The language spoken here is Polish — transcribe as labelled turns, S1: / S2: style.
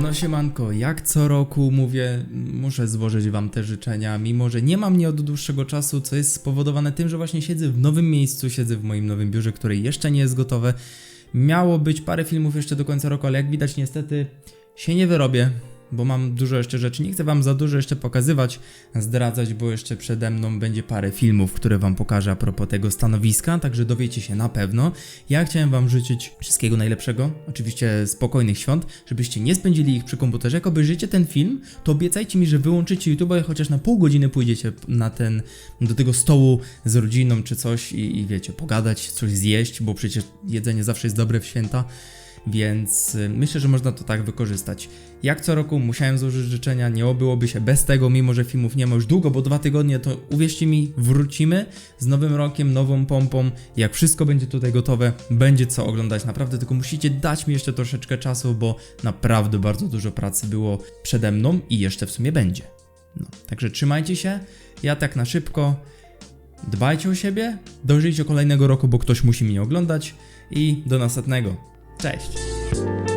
S1: No siemanko, jak co roku mówię, muszę złożyć wam te życzenia, mimo że nie mam mnie od dłuższego czasu, co jest spowodowane tym, że właśnie siedzę w nowym miejscu, siedzę w moim nowym biurze, które jeszcze nie jest gotowe. Miało być parę filmów jeszcze do końca roku, ale jak widać niestety się nie wyrobię, bo mam dużo jeszcze rzeczy. Nie chcę wam za dużo jeszcze pokazywać, zdradzać, bo jeszcze przede mną będzie parę filmów, które wam pokażę a propos tego stanowiska, także dowiecie się na pewno. Ja chciałem wam życzyć wszystkiego najlepszego, oczywiście spokojnych świąt, żebyście nie spędzili ich przy komputerze. Jak obejrzycie ten film, to obiecajcie mi, że wyłączycie YouTube'a i chociaż na pół godziny pójdziecie na ten, do tego stołu z rodziną czy coś i, i wiecie, pogadać, coś zjeść, bo przecież jedzenie zawsze jest dobre w święta. Więc y, myślę, że można to tak wykorzystać. Jak co roku musiałem złożyć życzenia, nie obyłoby się bez tego, mimo że filmów nie ma już długo, bo dwa tygodnie to uwierzcie mi, wrócimy z nowym rokiem, nową pompą. Jak wszystko będzie tutaj gotowe, będzie co oglądać. Naprawdę, tylko musicie dać mi jeszcze troszeczkę czasu, bo naprawdę bardzo dużo pracy było przede mną i jeszcze w sumie będzie. No, także trzymajcie się. Ja tak na szybko. Dbajcie o siebie, dojrzyjcie kolejnego roku, bo ktoś musi mnie oglądać i do następnego. Cześć!